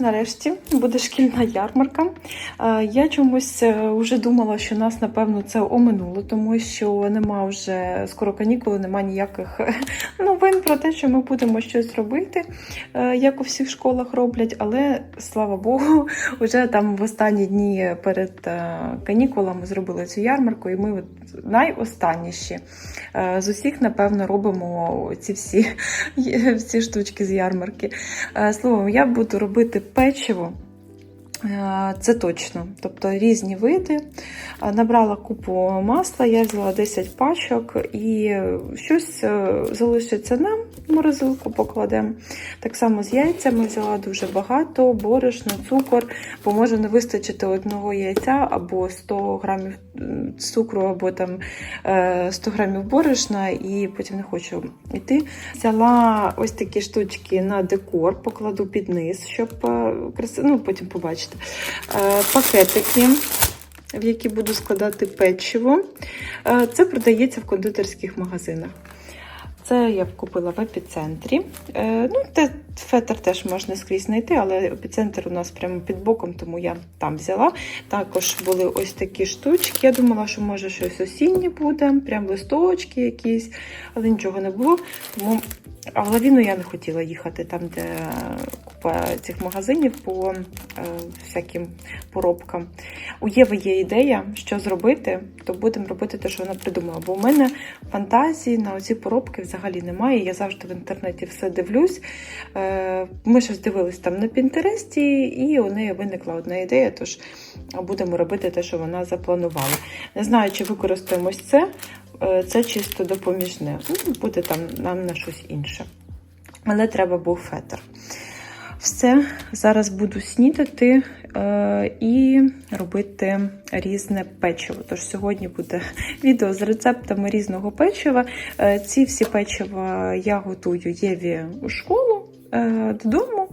нарешті буде шкільна ярмарка. Е, Я чомусь е, вже думала, що нас, напевно, це оминуло, тому що нема вже скоро канікули, нема ніяких новин про те, що ми будемо щось робити, е, як у всіх школах роблять. Але слава Богу, вже там в останні дні перед е, канікулами зробили цю ярмарку, і ми найостанніші е, з усіх, напевно, робимо ці всі, всі штучки з ярмарки. Е, Словом, я буду робити печиво. Е, Це точно. Тобто різні види. Е, Набрала купу масла, я взяла 10 пачок і щось е, залишиться нам, в морозилку покладемо. Так само з яйцями взяла дуже багато, борошно, цукор, бо може не вистачити одного яйця або 100 грамів цукру, або там е, 100 грамів борошна, і потім не хочу йти. Взяла ось такі штучки на декор, покладу під низ, щоб ну потім побачите. Е, Пакетики. В які буду складати печиво. Е, Це продається в кондитерських магазинах. Це я купила в епіцентрі. Е, Ну, фетр теж можна скрізь знайти, але епіцентр у нас прямо під боком, тому я там взяла. Також були ось такі штучки. Я думала, що може щось осіннє буде, прям листочки якісь, але нічого не було. Тому а в лавіну я не хотіла їхати там, де цих магазинів по е, всяким поробкам. У Єви є ідея, що зробити, то будемо робити те, що вона придумала. Бо у мене фантазії на оці поробки взагалі немає. Я завжди в інтернеті все дивлюсь. Е, Ми щось дивились там на Пінтересті, і у неї виникла одна ідея, тож будемо робити те, що вона запланувала. Не знаю, чи використаємось це. Е, Це чисто допоміжне. Ну, буде там нам на щось інше. Але треба був фетр. Все, зараз буду снідати е, і робити різне печиво. Тож сьогодні буде відео з рецептами різного печива. Е, ці всі печива я готую Єві у школу. Е, Додому,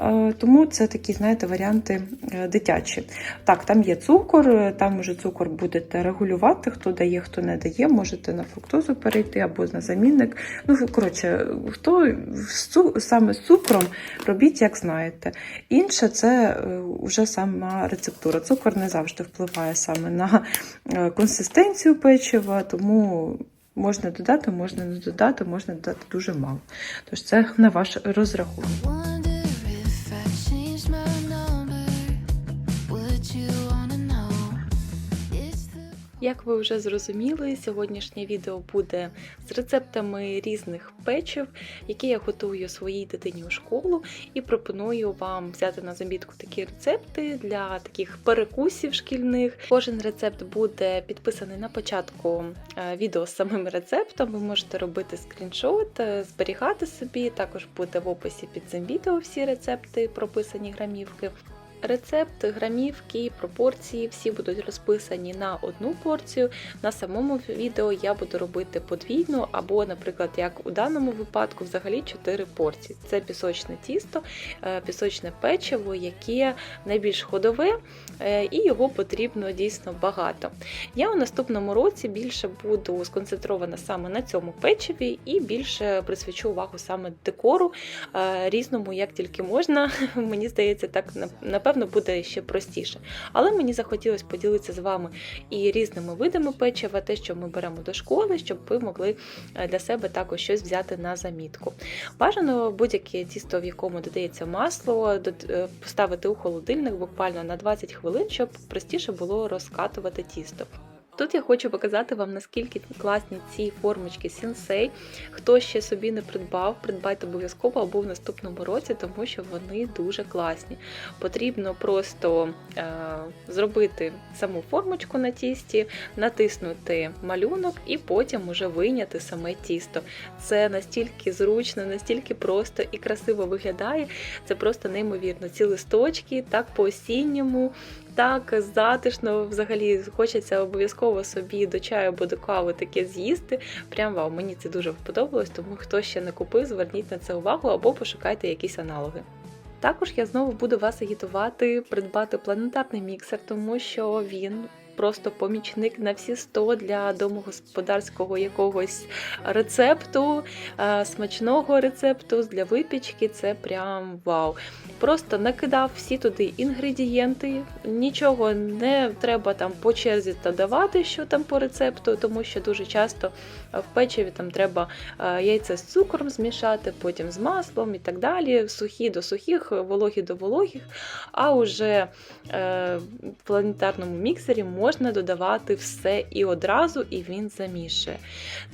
Е, тому це такі, знаєте, варіанти е, дитячі. Так, там є цукор, там уже цукор будете регулювати, хто дає, хто не дає. Можете на фруктозу перейти або на замінник. Ну, коротше, хто саме з цукром робіть, як знаєте. Інше це вже сама рецептура. Цукор не завжди впливає саме на консистенцію печива, тому. Можна додати, можна не додати, можна додати дуже мало. Тож це на ваш розрахунок. Як ви вже зрозуміли, сьогоднішнє відео буде з рецептами різних печив, які я готую своїй дитині у школу, і пропоную вам взяти на замітку такі рецепти для таких перекусів шкільних. Кожен рецепт буде підписаний на початку е, відео з самим рецептом. Ви можете робити скріншот, е, зберігати собі. Також буде в описі під цим відео всі рецепти, прописані грамівки. Рецепт, грамівки, пропорції всі будуть розписані на одну порцію. На самому відео я буду робити подвійну, або, наприклад, як у даному випадку, взагалі 4 порції. Це пісочне тісто, е, пісочне печиво, яке найбільш ходове, е, і його потрібно дійсно багато. Я у наступному році більше буду сконцентрована саме на цьому печиві і більше присвячу увагу саме декору е, різному, як тільки можна. Мені здається, так на- напевно буде ще простіше. Але мені захотілося поділитися з вами і різними видами печива, те, що ми беремо до школи, щоб ви могли е, для себе також щось взяти на замітку. Бажано будь-яке тісто, в якому додається масло, е, поставити у холодильник буквально на 20 хвилин, щоб простіше було розкатувати тісто. Тут я хочу показати вам, наскільки класні ці формочки Sensei. Хто ще собі не придбав, придбайте обов'язково або в наступному році, тому що вони дуже класні. Потрібно просто е, зробити саму формочку на тісті, натиснути малюнок і потім уже вийняти саме тісто. Це настільки зручно, настільки просто і красиво виглядає. Це просто неймовірно. Ці листочки так по-осінньому. Так, затишно, взагалі хочеться обов'язково собі до чаю або до кави таке з'їсти. Прям вау, мені це дуже сподобалось, тому хто ще не купив, зверніть на це увагу або пошукайте якісь аналоги. Також я знову буду вас агітувати придбати планетарний міксер, тому що він просто помічник на всі 100 для домогосподарського якогось рецепту, е, смачного рецепту для випічки. Це прям вау. Просто накидав всі туди інгредієнти, нічого не треба там по черзі додавати, що там по рецепту, тому що дуже часто е, в печиві там треба е, яйця з цукром змішати, потім з маслом і так далі. Сухі до сухих, вологі до вологих. А уже в планетарному міксері можна додавати все і одразу, і він замішує.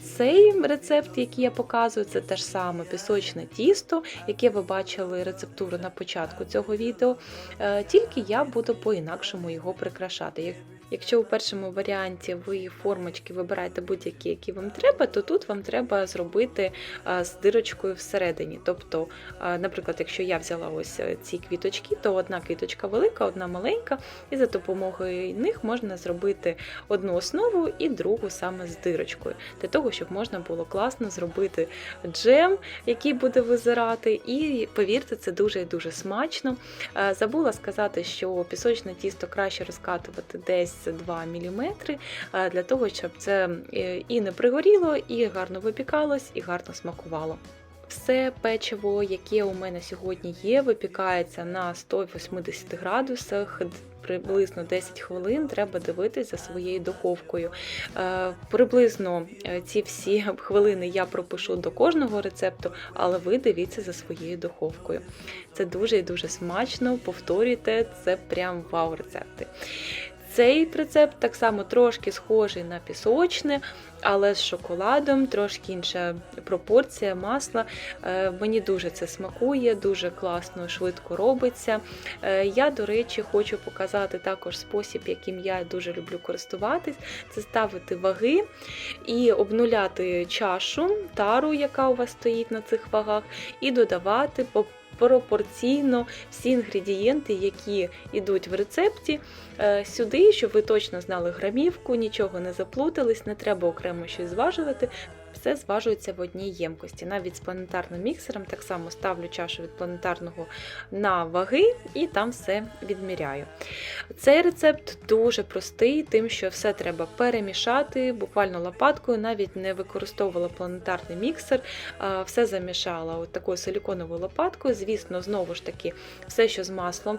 Цей рецепт, який я показую, це те ж саме пісочне тісто, яке ви бачили рецептуру на початку цього відео. Е, Тільки я буду по-інакшому його прикрашати. Як- Якщо у першому варіанті ви формочки вибираєте будь-які, які вам треба, то тут вам треба зробити з дирочкою всередині. Тобто, наприклад, якщо я взяла ось е, ці квіточки, то одна квіточка велика, одна маленька, і за допомогою них можна зробити одну основу і другу саме з дирочкою, для того, щоб можна було класно зробити джем, який буде визирати. І повірте, це дуже і дуже смачно. Забула сказати, що пісочне тісто краще розкатувати десь 2 мм, для того, щоб це е, і не пригоріло, і гарно випікалось, і гарно смакувало. Все печиво, яке у мене сьогодні є, випікається на 180 градусах. Приблизно 10 хвилин треба дивитись за своєю духовкою. Е, Приблизно е, ці всі хвилини я пропишу до кожного рецепту, але ви дивіться за своєю духовкою. Це дуже і дуже смачно. Повторюйте, це прям вау рецепти. Цей рецепт так само трошки схожий на пісочне, але з шоколадом, трошки інша пропорція масла. Е, Мені дуже це смакує, дуже класно, швидко робиться. Е, Я, до речі, хочу показати також спосіб, яким я дуже люблю користуватись. Це ставити ваги і обнуляти чашу, тару, яка у вас стоїть на цих вагах, і додавати по пропорційно всі інгредієнти, які йдуть в рецепті, е, сюди, щоб ви точно знали грамівку, нічого не заплутались, не треба окремо щось зважувати. Все зважується в одній ємкості. Навіть з планетарним міксером так само ставлю чашу від планетарного на ваги і там все відміряю. Цей рецепт дуже простий, тим, що все треба перемішати буквально лопаткою, навіть не використовувала планетарний міксер, все замішала от такою силіконовою лопаткою. Звісно, знову ж таки, все, що з маслом,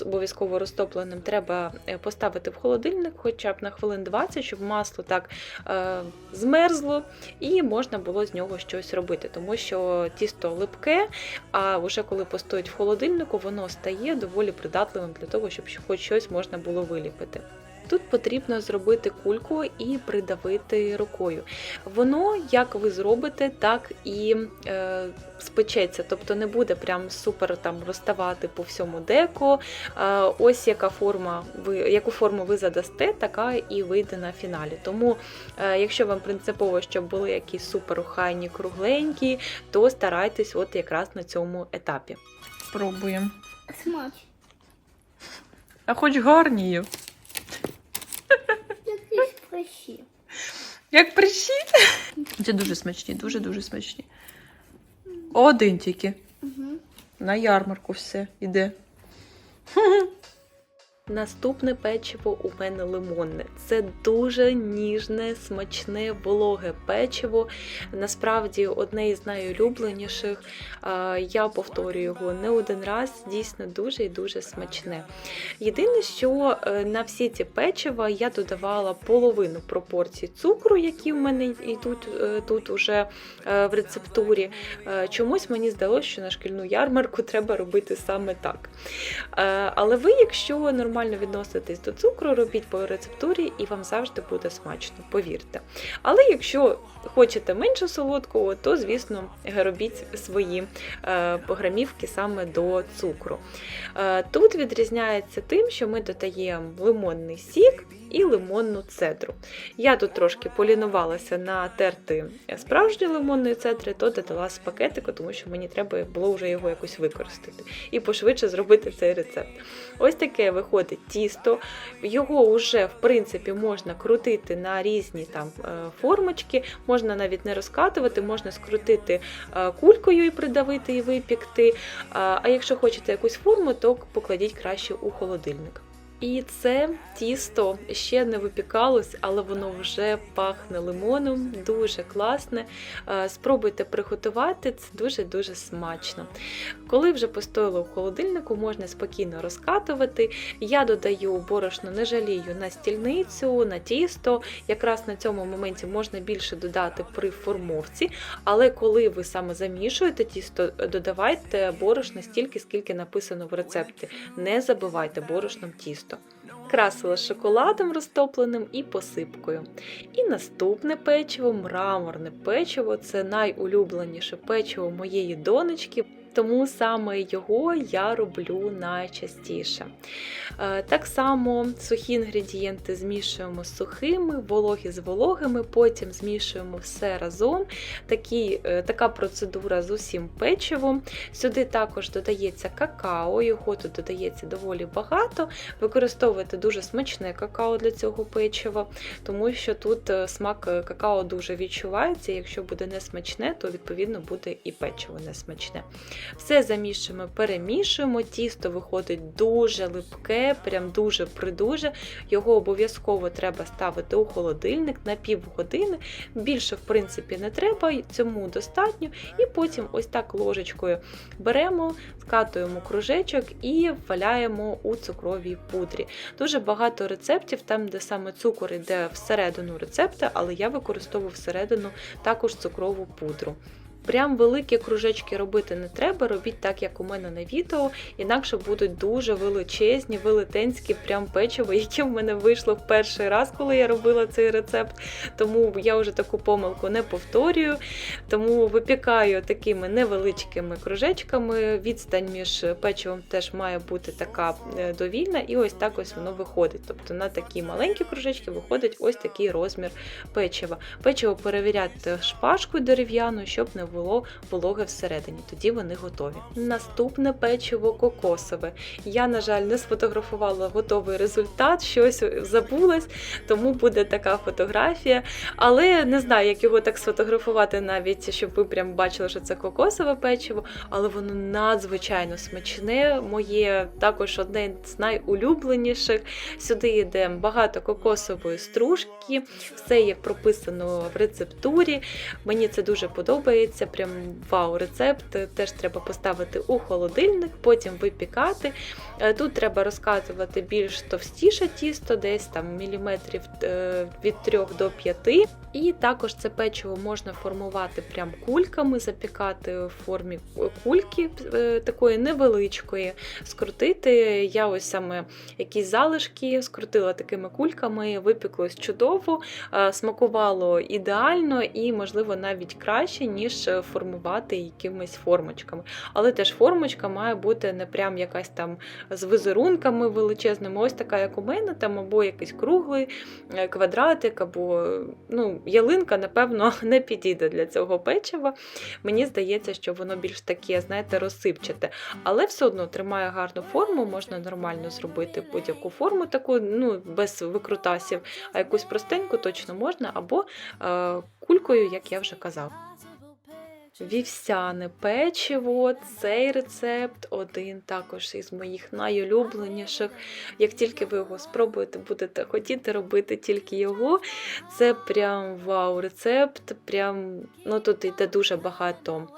обов'язково розтопленим, треба е, поставити в холодильник хоча б на хвилин 20, щоб масло так е, змерзло і можна було з нього щось робити, тому що тісто липке, а вже коли постоїть в холодильнику, воно стає доволі придатливим для того, щоб хоч щось можна було виліпити. Тут потрібно зробити кульку і придавити рукою. Воно, як ви зробите, так і е, спечеться, тобто не буде прям супер там розставати по всьому деко. Е, ось яка форма ви, яку форму ви задасте, така і вийде на фіналі. Тому, е, якщо вам принципово, щоб були якісь супер охайні, кругленькі, то старайтесь от якраз на цьому етапі. Пробуємо. Смач. А хоч гарні. Якісь прищі. Як прищі. Це дуже смачні, дуже-дуже смачні. Один тільки. Угу. На ярмарку все іде. Наступне печиво у мене лимонне. Це дуже ніжне, смачне, вологе печиво. Насправді одне із найулюбленіших. Я повторюю його не один раз, дійсно дуже і дуже смачне. Єдине, що е, на всі ці печива я додавала половину пропорцій цукру, які в мене йдуть е, тут уже е, в рецептурі. Чомусь мені здалося, що на шкільну ярмарку треба робити саме так. Але ви, якщо нормально відноситесь до цукру, робіть по рецептурі і вам завжди буде смачно, повірте. Але якщо хочете менше солодкого, то звісно робіть свої е, грамівки саме до цукру. Е, Тут відрізняється тим, що ми додаємо лимонний сік і лимонну цедру. Я тут трошки полінувалася натерти справжньої лимонної цедри, то додала з пакетику, тому що мені треба було вже його якось використати і пошвидше зробити цей рецепт. Ось таке виходить тісто. Його вже в принципі можна крутити на різні там е, формочки, можна навіть не розкатувати, можна скрутити е, кулькою і придавити і випікти. А якщо хочете якусь форму, то покладіть краще у холодильник. І це тісто ще не випікалось, але воно вже пахне лимоном, дуже класне. Е, Спробуйте приготувати, це дуже-дуже смачно. Коли вже постояло в холодильнику, можна спокійно розкатувати. Я додаю борошно, не жалію на стільницю, на тісто. Якраз на цьому моменті можна більше додати при формовці, але коли ви саме замішуєте тісто, додавайте борошна стільки, скільки написано в рецепті. Не забивайте борошном тісто. Красила шоколадом розтопленим і посипкою. І наступне печиво мраморне печиво це найулюбленіше печиво моєї донечки. Тому саме його я роблю найчастіше. Е, Так само сухі інгредієнти змішуємо з сухими, вологі з вологими, потім змішуємо все разом. Такі, е, така процедура з усім печивом. Сюди також додається какао, його тут додається доволі багато. Використовуйте дуже смачне какао для цього печива, тому що тут е, смак какао дуже відчувається. Якщо буде несмачне, то відповідно буде і печиво несмачне. Все замішуємо, перемішуємо. Тісто виходить дуже липке, прям дуже придуже. Його обов'язково треба ставити у холодильник на півгодини. Більше, в принципі, не треба, цьому достатньо. І потім ось так ложечкою беремо, скатуємо кружечок і валяємо у цукровій пудрі. Дуже багато рецептів, там, де саме цукор йде всередину рецепта, але я використовую всередину також цукрову пудру. Прям великі кружечки робити не треба, робіть так, як у мене на відео, інакше будуть дуже величезні, велетенські прям печиво, яке в мене вийшло в перший раз, коли я робила цей рецепт. Тому я вже таку помилку не повторюю. Тому випікаю такими невеличкими кружечками. Відстань між печивом теж має бути така е, довільна, і ось так ось воно виходить. Тобто на такі маленькі кружечки виходить ось такий розмір печива. Печиво перевіряти шпажкою дерев'яною, щоб не було вологе всередині. Тоді вони готові. Наступне печиво кокосове. Я, на жаль, не сфотографувала готовий результат, щось забулась, тому буде така фотографія. Але не знаю, як його так сфотографувати, навіть щоб ви прям бачили, що це кокосове печиво, але воно надзвичайно смачне. Моє також одне з найулюбленіших. Сюди йде багато кокосової стружки, все є прописано в рецептурі. Мені це дуже подобається. Прям вау, рецепт. Теж треба поставити у холодильник, потім випікати. Е, Тут треба розкатувати більш товстіше тісто, десь там міліметрів е, від 3 до 5. І також це печиво можна формувати прям кульками, запікати в формі кульки е, такої невеличкої, скрутити. Я ось саме якісь залишки скрутила такими кульками, випіклось чудово, е, смакувало ідеально і, можливо, навіть краще, ніж формувати якимись формочками. Але теж формочка має бути не прям якась там з візерунками величезними, ось така, як у мене, там або якийсь круглий е, квадратик, або ну, ялинка, напевно, не підійде для цього печива. Мені здається, що воно більш таке, знаєте, розсипчате. Але все одно тримає гарну форму, можна нормально зробити будь-яку форму, таку, ну, без викрутасів, а якусь простеньку точно можна, або е, кулькою, як я вже казала. Вівсяне печиво, цей рецепт один також із моїх найулюбленіших. Як тільки ви його спробуєте, будете хотіти робити тільки його. Це прям вау рецепт. Прям, ну Тут йде дуже багато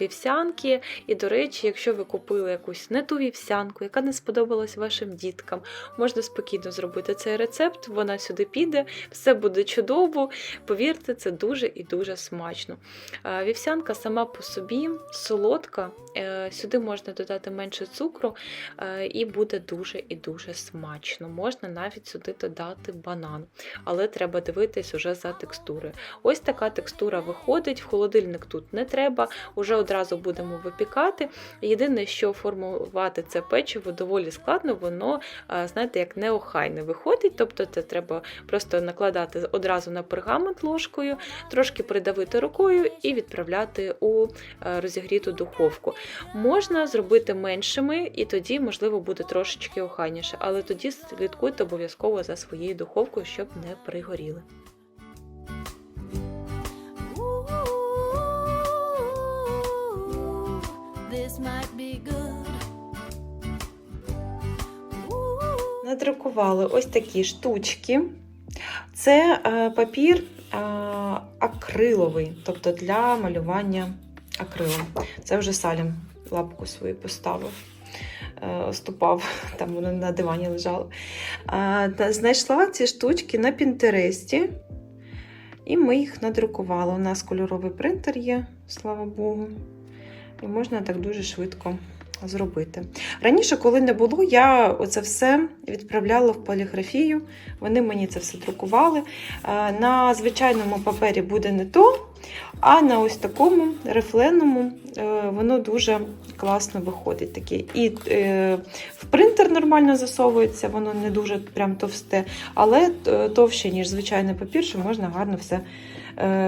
вівсянки. І, до речі, якщо ви купили якусь не ту вівсянку, яка не сподобалась вашим діткам, можна спокійно зробити цей рецепт, вона сюди піде, все буде чудово. Повірте, це дуже і дуже смачно. А, Вівсянка сама по собі солодка, е, сюди можна додати менше цукру, е, і буде дуже і дуже смачно. Можна навіть сюди додати банан, але треба дивитись уже за текстурою. Ось така текстура виходить, в холодильник тут не треба, уже одразу будемо випікати. Єдине, що формувати це печиво доволі складно, воно, е, знаєте, як неохайне виходить, тобто це треба просто накладати одразу на пергамент ложкою, трошки придавити рукою і відправляти у е, розігріту духовку. Можна зробити меншими, і тоді, можливо, буде трошечки охайніше, але тоді слідкуйте обов'язково за своєю духовкою, щоб не пригоріли. Надрукували ось такі штучки. Це е, папір акриловий, тобто для малювання акрилом. Це вже Салім лапку свою поставив. е, Ступав, там воно на дивані лежало. Знайшла ці штучки на Пінтересті, і ми їх надрукували. У нас кольоровий принтер є, слава Богу. І можна так дуже швидко зробити. Раніше, коли не було, я оце все відправляла в поліграфію. Вони мені це все друкували. Е, На звичайному папері буде не то, а на ось такому рифленому е, воно дуже класно виходить. Таке. І е, в принтер нормально засовується, воно не дуже прям товсте, але товще, ніж звичайний папір, що можна гарно все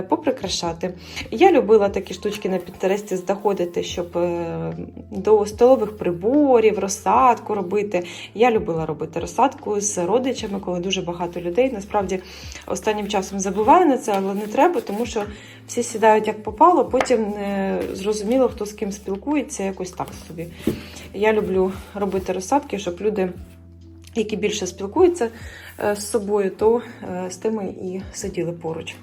поприкрашати. Я любила такі штучки на Пінтересті знаходити, щоб е, до столових приборів, розсадку робити. Я любила робити розсадку з родичами, коли дуже багато людей. Насправді останнім часом забуваю на це, але не треба, тому що всі сідають як попало, потім не зрозуміло, хто з ким спілкується, якось так собі. Я люблю робити розсадки, щоб люди. Які більше спілкуються е, з собою, то е, з тими і сиділи поруч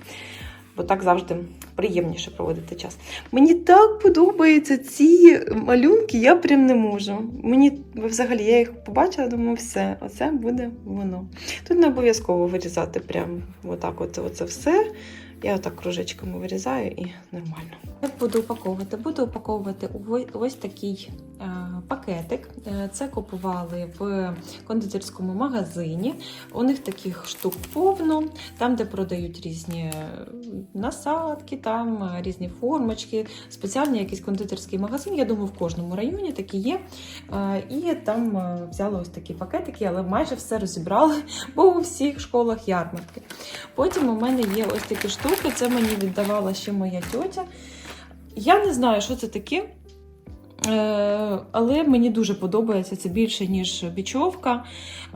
бо так завжди приємніше проводити час. Мені так подобаються ці малюнки, я прям не можу. Мені взагалі я їх побачила, думаю, все, оце буде воно. Тут не обов'язково вирізати прям отак от, оце все. Я отак кружечками вирізаю і нормально. Як буду упаковувати? Буду упаковувати ось- такий е, пакетик. Е, Це купували в кондитерському магазині. У них таких штук повно, там, де продають різні е, насадки, там різні формочки, спеціальний якийсь кондитерський магазин. Я думаю, в кожному районі такі є. І там взяли ось такі пакетики, але майже все розібрали, бо у всіх школах ярмарки. Потім у мене є ось такі штуки, це мені віддавала ще моя тьотя. Я не знаю, що це таке. Е, Але мені дуже подобається це більше, ніж бічовка.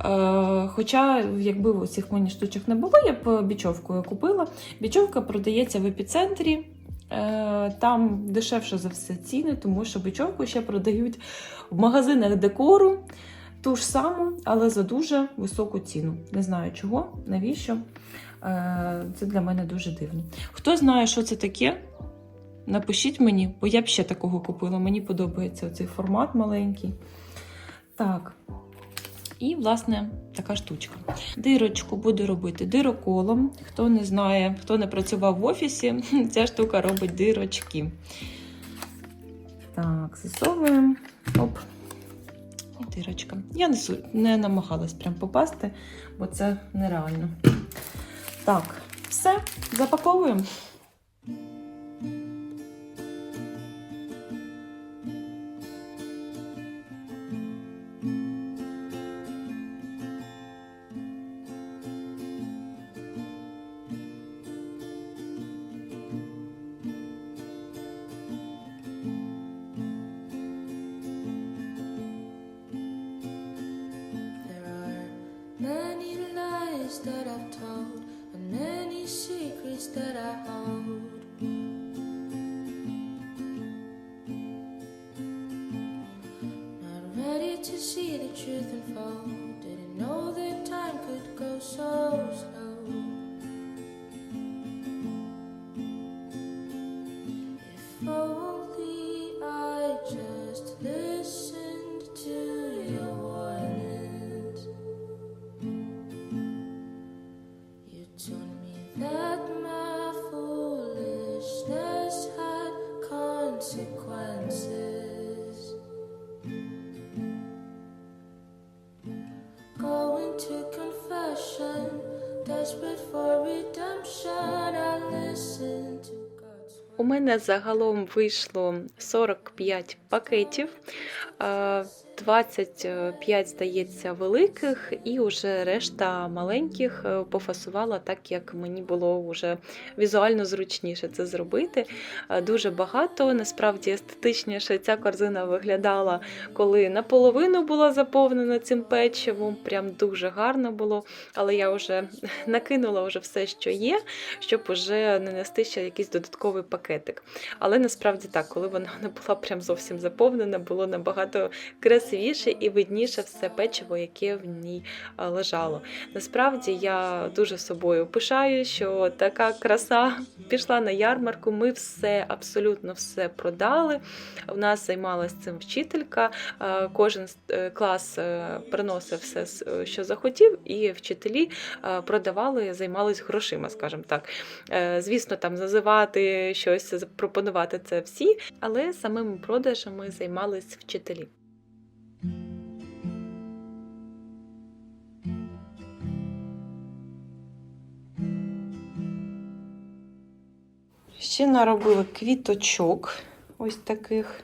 Е, Хоча, якби цих мені штучок не було, я б бічовкою купила. Бічовка продається в епіцентрі. Е, Там дешевше за все ціни, тому що бічовку ще продають в магазинах декору. Ту ж саму, але за дуже високу ціну. Не знаю чого, навіщо. Е, Це для мене дуже дивно. Хто знає, що це таке? Напишіть мені, бо я б ще такого купила. Мені подобається цей формат маленький. Так. І, власне, така штучка. Дирочку буду робити дироколом. Хто не знає, хто не працював в офісі, ця штука робить дирочки. Так, засовуємо. Оп. І дирочка. Я не, намагалась прям попасти, бо це нереально. Так, все, запаковуємо. That I've told, that I мене загалом вийшло 45 пакетів, 25, здається, великих, і вже решта маленьких е, пофасувала так, як мені було вже візуально зручніше це зробити. Е, Дуже багато, насправді естетичніше ця корзина виглядала, коли наполовину була заповнена цим печивом. Прям дуже гарно було. Але я вже накинула вже все, що є, щоб уже не нести ще якийсь додатковий пакетик. Але насправді так, коли вона не була прям зовсім заповнена, було набагато красивіше. Красивіше і видніше все печиво, яке в ній е, лежало. Насправді я дуже собою пишаю, що така краса пішла на ярмарку. Ми все, абсолютно все продали. У нас займалася цим вчителька. Е, Кожен е, клас приносив все, що захотів, і вчителі продавали, займались грошима, скажімо так. Звісно, там називати щось, запропонувати це всі, але самими продажами займались вчителі. Ще наробили квіточок, ось таких.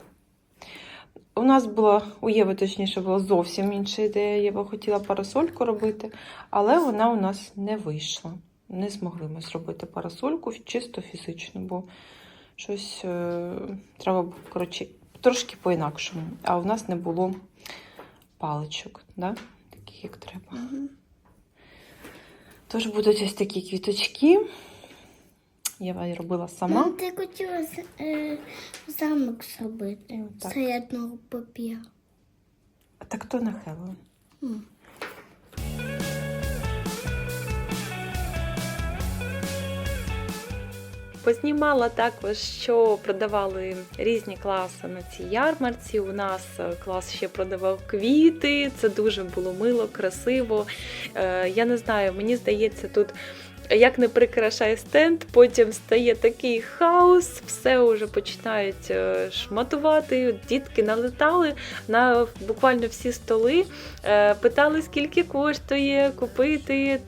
У нас була, у Єви точніше, була зовсім інша ідея. Єва хотіла парасольку робити, але вона у нас не вийшла. Не змогли ми зробити парасольку чисто фізично, бо щось е, треба було, коротше, трошки по-інакшому. А у нас не було паличок, да? таких як треба. Тож будуть ось такі квіточки. Єва її робила сама. Мам, ти хотіла е, замок зробити з рядного папіру. А так то на Хеллоуін. Познімала також, що продавали різні класи на цій ярмарці. У нас е, клас ще продавав квіти. Це дуже було мило, красиво. Е, Я не знаю, мені здається, тут. Як не прикрашає стенд, потім стає такий хаос, все вже починають е, шматувати. Дітки налетали на буквально всі столи, е, питали, скільки коштує купити.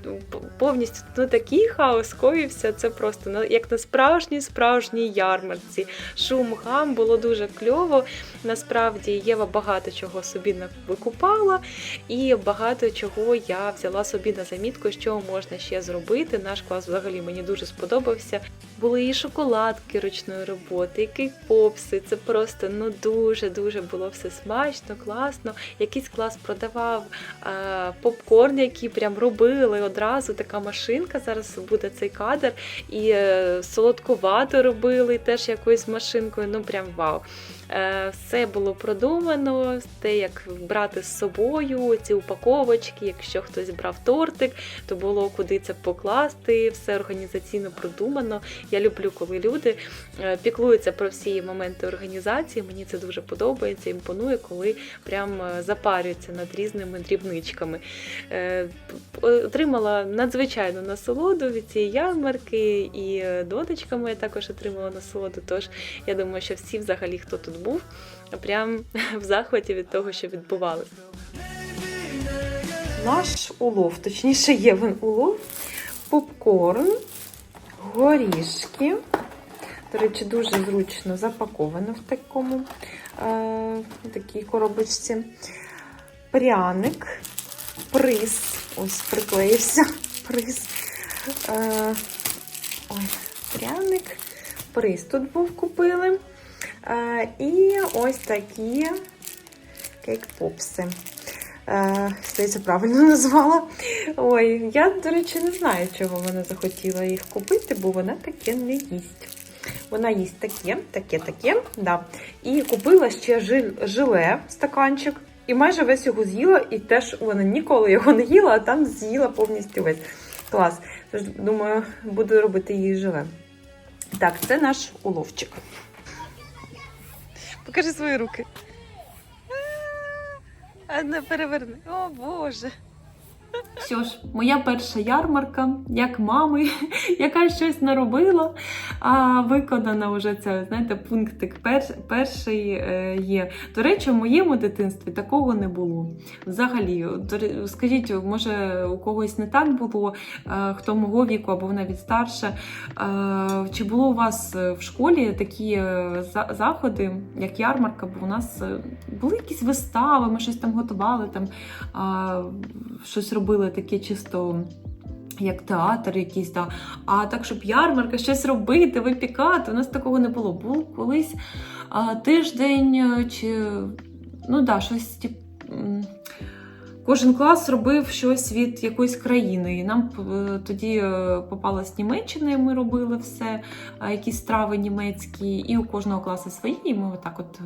Повністю ну, такий хаос скоївся. Це просто на- як на справжній справжній ярмарці. Шум, гам було дуже кльово. Насправді Єва багато чого собі викупала, і багато чого я взяла собі на замітку, що можна ще зробити. Наш клас взагалі мені дуже сподобався. Були і шоколадки ручної роботи, і кейк-попси. Це просто ну дуже дуже було все смачно, класно. Якийсь клас продавав е, попкорн, який прям робили одразу. Така машинка зараз буде цей кадр. І е, солодкувато робили теж якоюсь машинкою. Ну прям вау. Е, Все було продумано, те, як брати з собою ці упаковочки. Якщо хтось брав тортик, то було куди це покласти. Все організаційно продумано. Я люблю, коли люди е, піклуються про всі моменти організації. Мені це дуже подобається, імпонує, коли прям е, запарюються над різними дрібничками. Отримала надзвичайну насолоду від цієї ярмарки, і донечка моя також отримала насолоду. Тож я думаю, що всі, взагалі, хто тут був, прям в захваті від того, що відбувалося. Наш улов, точніше, Євен улов, попкорн, горішки. До речі, дуже зручно запаковано в такому е, такій коробочці. Пряник, приз. Ось приклеївся приз. Е, ой, пряник, приз тут був купили. І ось такі кейк-попси. Здається, правильно назвала. Ой, я, до речі, не знаю, чого вона захотіла їх купити, бо вона таке не їсть. Вона їсть таке, таке, таке. Да. І купила ще жи- желе, стаканчик, і майже весь його з'їла, і теж вона ніколи його не їла, а там з'їла повністю весь. Клас. Тож, думаю, буду робити їй желе. Так, це наш уловчик. Покажи свої руки. А не переверни. О Боже. Що ж, моя перша ярмарка, як мами, яка щось наробила, а виконана вже це, знаєте, пунктик перш, перший е, є. До речі, в моєму дитинстві такого не було. Взагалі, скажіть, може у когось не так було, е, хто мого віку або навіть старше. Е, Чи було у вас в школі такі заходи, як ярмарка? Бо у нас були якісь вистави, ми щось там готували, там щось робили таке чисто. Як театр якийсь, да. а так, щоб ярмарка, щось робити, випікати, у нас такого не було. Був колись а, тиждень е, чи ну да, щось тип, кожен клас робив щось від якоїсь країни. І нам е, тоді е, попалась Німеччина, і ми робили все, якісь страви німецькі, і у кожного класу свої. І ми отак от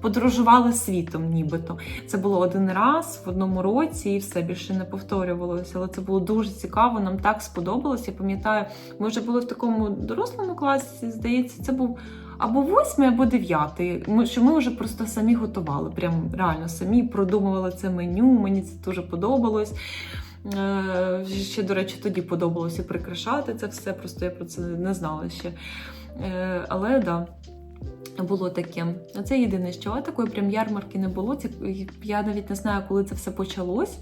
подорожували світом, нібито. Це було один раз в одному році, і все більше не повторювалося. Але це було дуже цікаво. Нам так сподобалось. Я пам'ятаю, ми вже були в такому дорослому класі. Здається, це був або восьмий, або дев'ятий. Ми що ми вже просто самі готували. Прям реально самі продумували це меню. Мені це дуже подобалось. Е, Ще, до речі, тоді подобалося прикрашати це все, просто я про це не знала ще. Е, Але да. Було таке. Це єдине, що такої прям ярмарки не було. Я навіть не знаю, коли це все почалось.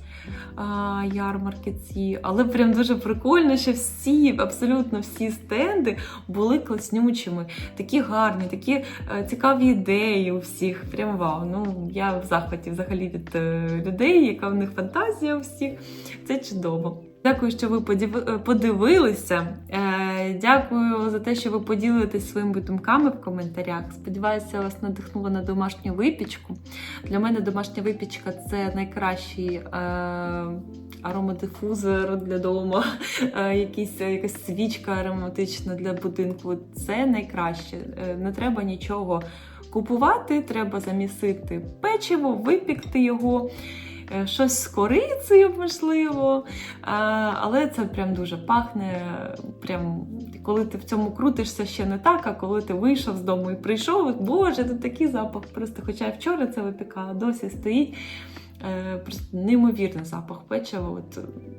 Ярмарки ці, але прям дуже прикольно, що всі, абсолютно всі стенди були класнючими, такі гарні, такі е, цікаві ідеї у всіх. Прям вау. Ну я в захваті взагалі від е, людей, яка в них фантазія у всіх. Це чудово. Дякую, що ви е, подивилися. Е, Дякую за те, що ви поділитесь своїми думками в коментарях. Сподіваюся, я вас надихнула на домашню випічку. Для мене домашня випічка це найкращий е, аромадифузор для дому, е, якісь, якась свічка ароматична для будинку. Це найкраще. Не треба нічого купувати, треба замісити печиво, випікти його. Е, Щось з корицею, можливо, але це прям дуже пахне. Прям коли ти в цьому крутишся ще не так, а коли ти вийшов з дому і прийшов, боже, тут такий запах. Просто хоча я вчора це випікала, досі стоїть. Е, Просто неймовірний запах печива. От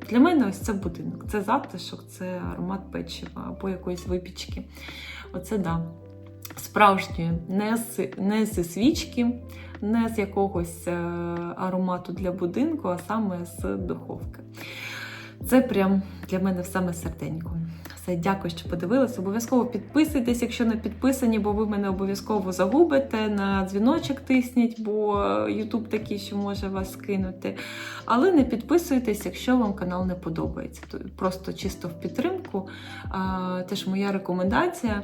для мене ось це будинок. Це затишок, це аромат печива або якоїсь випічки. Оце да. Справжньої, не не зі свічки, не з якогось е, аромату для будинку, а саме з духовки. Це прям для мене саме серденько. Дякую, що подивилися. Обов'язково підписуйтесь, якщо не підписані, бо ви мене обов'язково загубите. На дзвіночок тисніть, бо YouTube такий, що може вас скинути. Але не підписуйтесь, якщо вам канал не подобається. Просто чисто в підтримку. Теж моя рекомендація.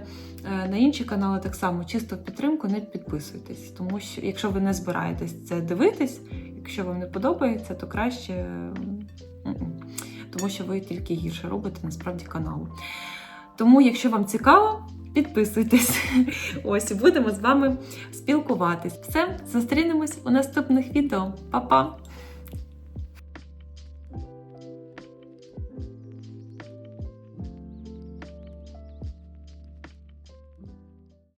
Е, На інші канали так само чисто в підтримку не підписуйтесь, тому що якщо ви не збираєтесь це дивитись, якщо вам не подобається, то краще. Тому що ви тільки гірше робите насправді каналу. Тому, якщо вам цікаво, підписуйтесь. Ось будемо з вами спілкуватись. Все, зустрінемось у наступних відео. Па-па!